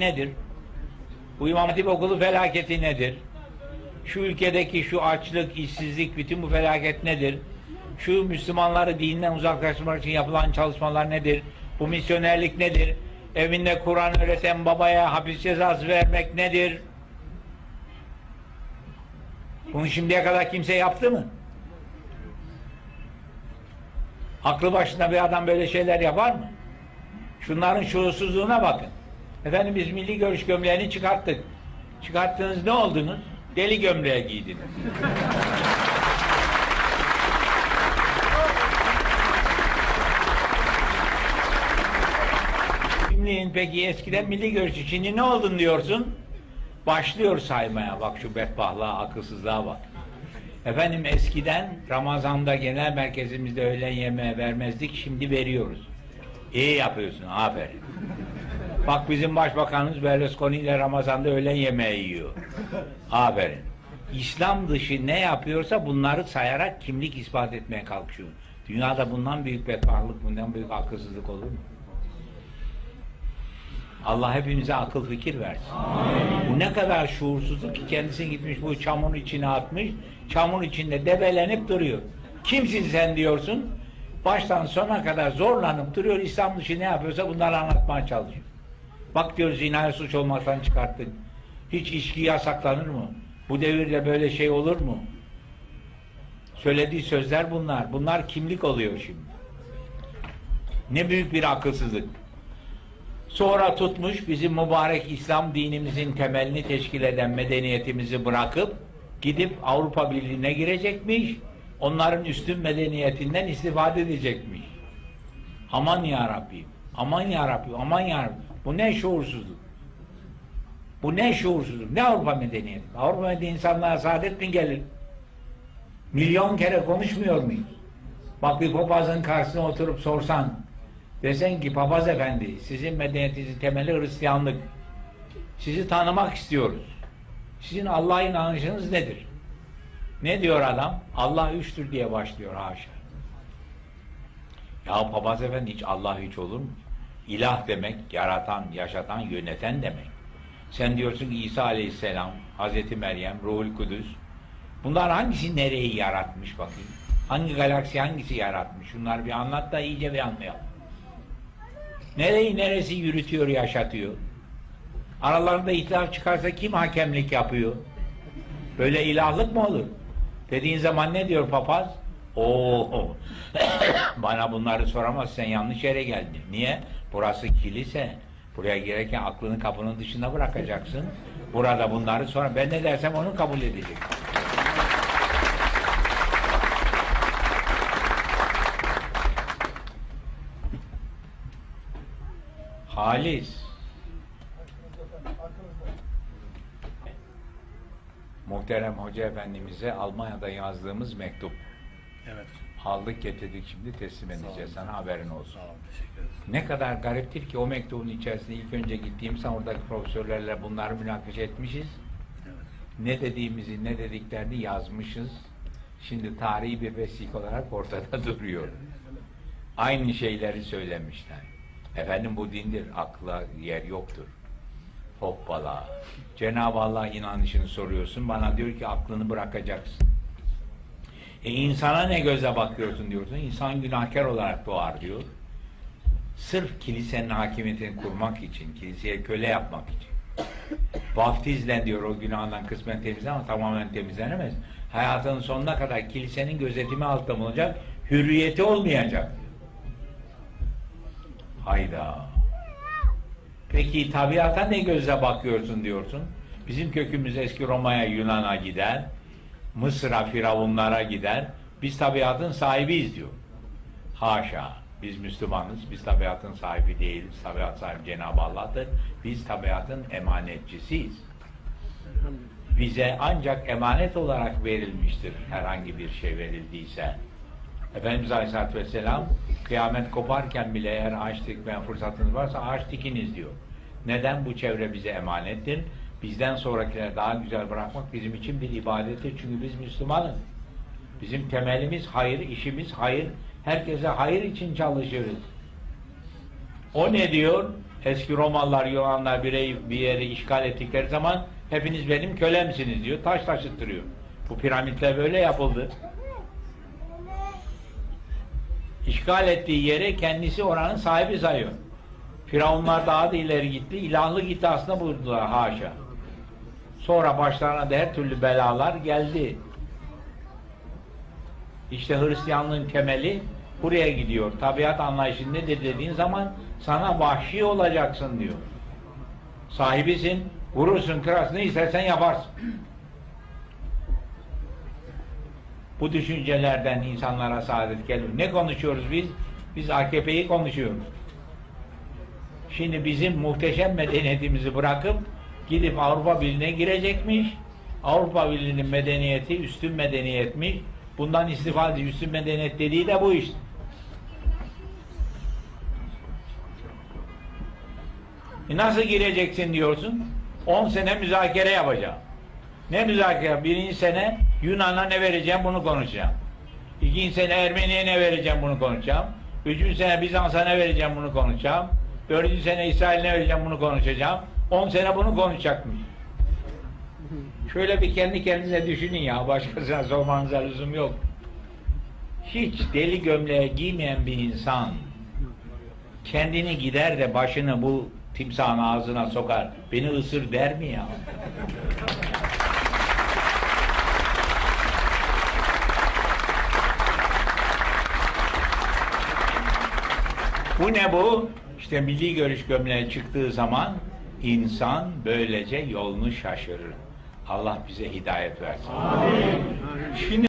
nedir? Bu İmam Hatip okulu felaketi nedir? Şu ülkedeki şu açlık, işsizlik, bütün bu felaket nedir? Şu Müslümanları dinden uzaklaştırmak için yapılan çalışmalar nedir? Bu misyonerlik nedir? Evinde Kur'an öğreten babaya hapis cezası vermek nedir? Bunu şimdiye kadar kimse yaptı mı? Aklı başında bir adam böyle şeyler yapar mı? Şunların şuursuzluğuna bakın. Efendim biz milli görüş gömleğini çıkarttık. Çıkarttınız ne oldunuz? Deli gömleğe giydiniz. Kimliğin peki eskiden milli görüşü şimdi ne oldun diyorsun? Başlıyor saymaya bak şu bedbahtlığa, akılsızlığa bak. Efendim eskiden Ramazan'da genel merkezimizde öğlen yemeği vermezdik, şimdi veriyoruz. İyi yapıyorsun, aferin. Bak bizim başbakanımız Berlusconi ile Ramazan'da öğlen yemeği yiyor. Aferin. İslam dışı ne yapıyorsa bunları sayarak kimlik ispat etmeye kalkışıyor. Dünyada bundan büyük bedbahtlık, bundan büyük akılsızlık olur mu? Allah hepimize akıl fikir versin. Bu ne kadar şuursuzluk ki kendisi gitmiş bu çamurun içine atmış. Çamur içinde debelenip duruyor. Kimsin sen diyorsun. Baştan sona kadar zorlanıp duruyor. İslam dışı ne yapıyorsa bunları anlatmaya çalışıyor. Bak diyor zinaya suç olmaktan çıkarttık. Hiç içki yasaklanır mı? Bu devirde böyle şey olur mu? Söylediği sözler bunlar. Bunlar kimlik oluyor şimdi. Ne büyük bir akılsızlık. Sonra tutmuş bizim mübarek İslam dinimizin temelini teşkil eden medeniyetimizi bırakıp gidip Avrupa Birliği'ne girecekmiş. Onların üstün medeniyetinden istifade edecekmiş. Aman ya Rabbim. Aman ya Rabbim. Aman ya Rabbim. Bu ne şuursuzluk? Bu ne şuursuzluk? Ne Avrupa medeniyeti? Avrupa medeniyeti insanlığa saadet mi gelir? Milyon kere konuşmuyor muyuz? Bak bir papazın karşısına oturup sorsan Desen ki papaz efendi sizin medeniyetinizin temeli Hristiyanlık. Sizi tanımak istiyoruz. Sizin Allah'a inanışınız nedir? Ne diyor adam? Allah üçtür diye başlıyor haşa. Ya papaz efendi hiç Allah üç olur mu? İlah demek, yaratan, yaşatan, yöneten demek. Sen diyorsun İsa Aleyhisselam, Hazreti Meryem, Ruhul Kudüs. Bunlar hangisi nereyi yaratmış bakayım? Hangi galaksi hangisi yaratmış? Şunları bir anlat da iyice bir anlayalım. Nereyi neresi yürütüyor, yaşatıyor? Aralarında ihtilaf çıkarsa kim hakemlik yapıyor? Böyle ilahlık mı olur? Dediğin zaman ne diyor papaz? Oo, bana bunları soramaz sen yanlış yere geldin. Niye? Burası kilise. Buraya girerken aklını kapının dışında bırakacaksın. Burada bunları sonra ben ne dersem onu kabul edecek. Halis. Muhterem Hoca Efendimiz'e Almanya'da yazdığımız mektup. Evet. Aldık getirdik şimdi teslim edeceğiz. Sana haberin olsun. Sağ olun. Teşekkür ederim. Ne kadar gariptir ki o mektubun içerisinde ilk önce gittiğim zaman oradaki profesörlerle bunları münakaşa etmişiz. Evet. Ne dediğimizi, ne dediklerini yazmışız. Şimdi tarihi bir vesik olarak ortada duruyor. Aynı şeyleri söylemişler. Efendim bu dindir, akla yer yoktur. Hoppala. Cenab-ı Allah inanışını soruyorsun, bana diyor ki aklını bırakacaksın. E insana ne göze bakıyorsun diyorsun, insan günahkar olarak doğar diyor. Sırf kilisenin hakimiyetini kurmak için, kiliseye köle yapmak için. Vaftizle diyor o günahından kısmen temizlen ama tamamen temizlenemez. Hayatının sonuna kadar kilisenin gözetimi altında bulunacak, hürriyeti olmayacak. Hayda. Peki tabiata ne gözle bakıyorsun diyorsun? Bizim kökümüz eski Roma'ya, Yunan'a gider. Mısır'a, Firavunlara gider. Biz tabiatın sahibiyiz diyor. Haşa. Biz Müslümanız. Biz tabiatın sahibi değiliz. Tabiat sahibi Cenab-ı Allah'tır. Biz tabiatın emanetçisiyiz. Bize ancak emanet olarak verilmiştir herhangi bir şey verildiyse. Efendimiz Aleyhisselatü Vesselam kıyamet koparken bile eğer ağaç dikmeye fırsatınız varsa ağaç dikiniz diyor. Neden? Bu çevre bize emanettir. Bizden sonrakileri daha güzel bırakmak bizim için bir ibadettir. Çünkü biz Müslümanız. Bizim temelimiz hayır, işimiz hayır. Herkese hayır için çalışırız. O ne diyor? Eski Romalılar, Yunanlar birey bir yeri işgal ettikleri zaman hepiniz benim kölemsiniz diyor. Taş taşıttırıyor. Bu piramitler böyle yapıldı. İşgal ettiği yeri kendisi oranın sahibi sayıyor. Firavunlar daha da ileri gitti. İlahlık iddiasında bulundular haşa. Sonra başlarına da her türlü belalar geldi. İşte Hristiyanlığın temeli buraya gidiyor. Tabiat anlayışı nedir dediğin zaman sana vahşi olacaksın diyor. Sahibisin, vurursun, kırarsın, ne istersen yaparsın. Bu düşüncelerden insanlara saadet geliyor. Ne konuşuyoruz biz? Biz AKP'yi konuşuyoruz. Şimdi bizim muhteşem medeniyetimizi bırakıp gidip Avrupa Birliği'ne girecekmiş. Avrupa Birliği'nin medeniyeti üstün medeniyetmiş. Bundan istifade üstün medeniyet dediği de bu işte. E nasıl gireceksin diyorsun? 10 sene müzakere yapacağım. Ne müzakere? Birinci sene Yunan'a ne vereceğim bunu konuşacağım. İkinci sene Ermeni'ye ne vereceğim bunu konuşacağım. Üçüncü sene Bizans'a ne vereceğim bunu konuşacağım. Dördüncü sene İsrail'e ne vereceğim bunu konuşacağım. On sene bunu konuşacakmış. Şöyle bir kendi kendinize düşünün ya. Başkasına sormanıza lüzum yok. Hiç deli gömleği giymeyen bir insan kendini gider de başını bu timsahın ağzına sokar. Beni ısır der mi ya? Bu ne bu? İşte milli görüş gömleği çıktığı zaman insan böylece yolunu şaşırır. Allah bize hidayet versin. Şimdi